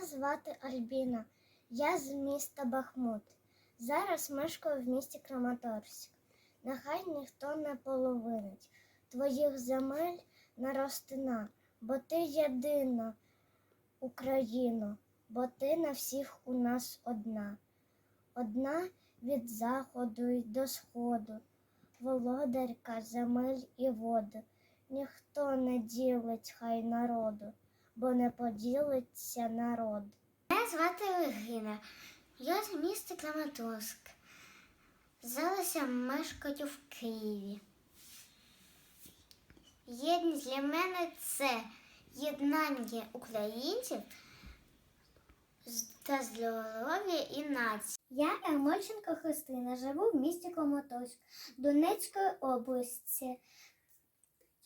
звати Альбіна. Я з міста Бахмут. Зараз мешкаю в місті Краматорськ. Нехай ніхто не половинить твоїх земель наростина, бо ти єдина Україно, бо ти на всіх у нас одна. Одна від заходу й до сходу, володарка земель і води. Ніхто не ділить хай народу, бо не поділиться народ. Мене звати Регина. Я з міста Краматорськ. Зараз я мешкаю в Києві. Єдність для мене це єднання українців та здоров'я і нації. Я Ермольченко Христина, живу в місті Краматорськ Донецької області.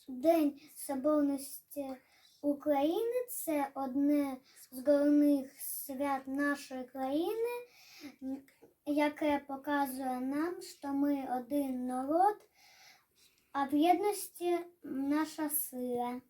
День Соборності України це одне з головних свят нашої країни, яке показує нам, що ми один народ, а в єдності наша сила.